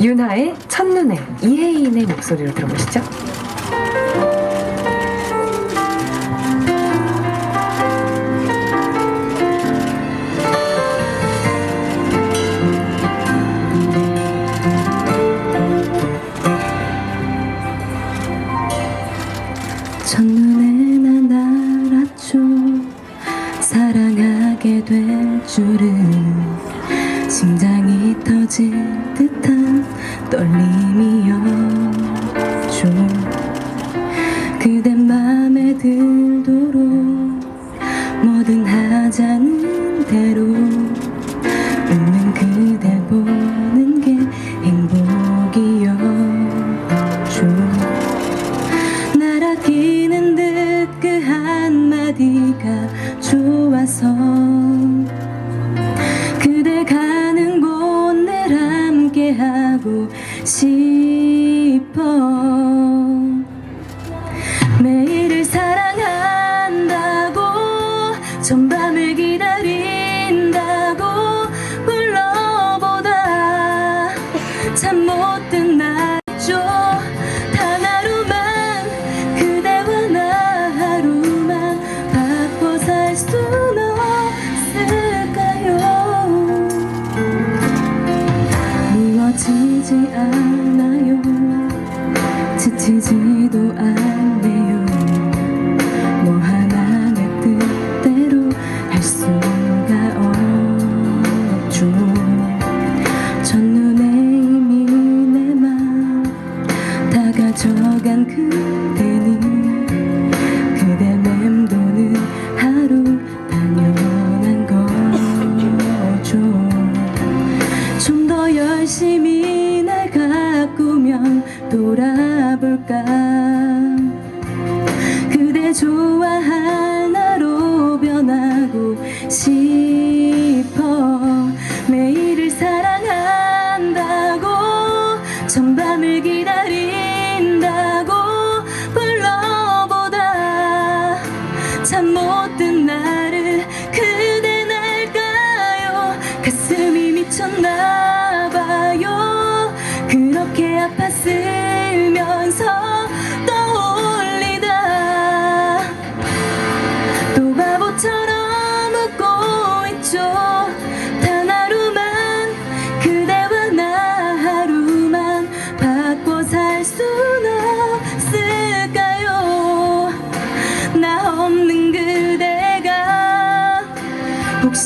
윤하의 첫눈에 이혜인의 목소리로 들어보시죠. 사랑하게 될 줄은 떨림이었죠 그대 맘에 들도록 뭐든 하자는 대로 웃는 그대 보는 게 행복이었죠 날 아끼는 듯 그 한마디가 좋아서 싶어. 매일을 사랑한다고 전밤을 기다린다고 불러보다 참 못된 날죠 지치지도 않네요. 뭐 하나 내 뜻대로 할 수가 없죠. 첫눈에 이미 내 맘 다 가져간 그대는 그대 맴도는 하루 당연한 거죠. 좀 더 열심히 날 가꾸면 돌아 볼까? 그대 좋아할 나로 변하고 싶어. 매일을 사랑한다고 전밤을 기다린다고 불러보다. 참 못된 나를 그대 날까요? 가슴이 미쳤나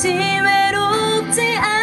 혹시 외롭지 않을